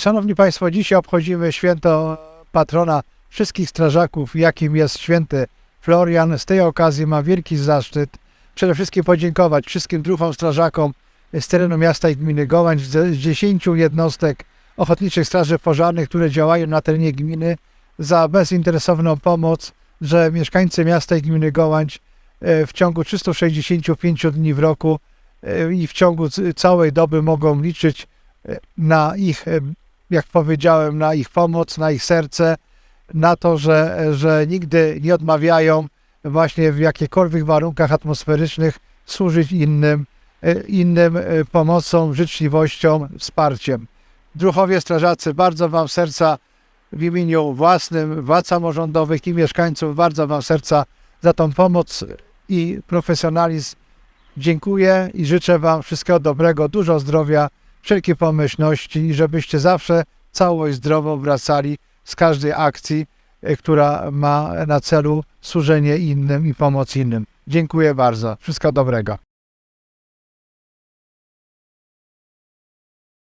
Szanowni Państwo, dzisiaj obchodzimy święto patrona wszystkich strażaków, jakim jest święty Florian. Z tej okazji mam wielki zaszczyt przede wszystkim podziękować wszystkim druhom strażakom z terenu miasta i gminy Gołańcz, z z 10 jednostek Ochotniczych Straży Pożarnych, które działają na terenie gminy, za bezinteresowną pomoc, że mieszkańcy miasta i gminy Gołańcz e, w ciągu 365 dni w roku e, i w ciągu całej doby mogą liczyć e, na ich, jak powiedziałem, na ich pomoc, na ich serce, na to, że, że nigdy nie odmawiają właśnie w jakichkolwiek warunkach atmosferycznych służyć innym, e, innym e, pomocą, życzliwością, wsparciem. Druhowie strażacy, bardzo Wam serca w imieniu własnym, władz samorządowych i mieszkańców, bardzo Wam serca za tą pomoc i profesjonalizm dziękuję i życzę Wam wszystkiego dobrego, dużo zdrowia, wszelkiej pomyślności i żebyście zawsze cało i zdrowo wracali z każdej akcji, e, która ma na celu służenie innym i pomoc innym. Dziękuję bardzo. Wszystkiego dobrego.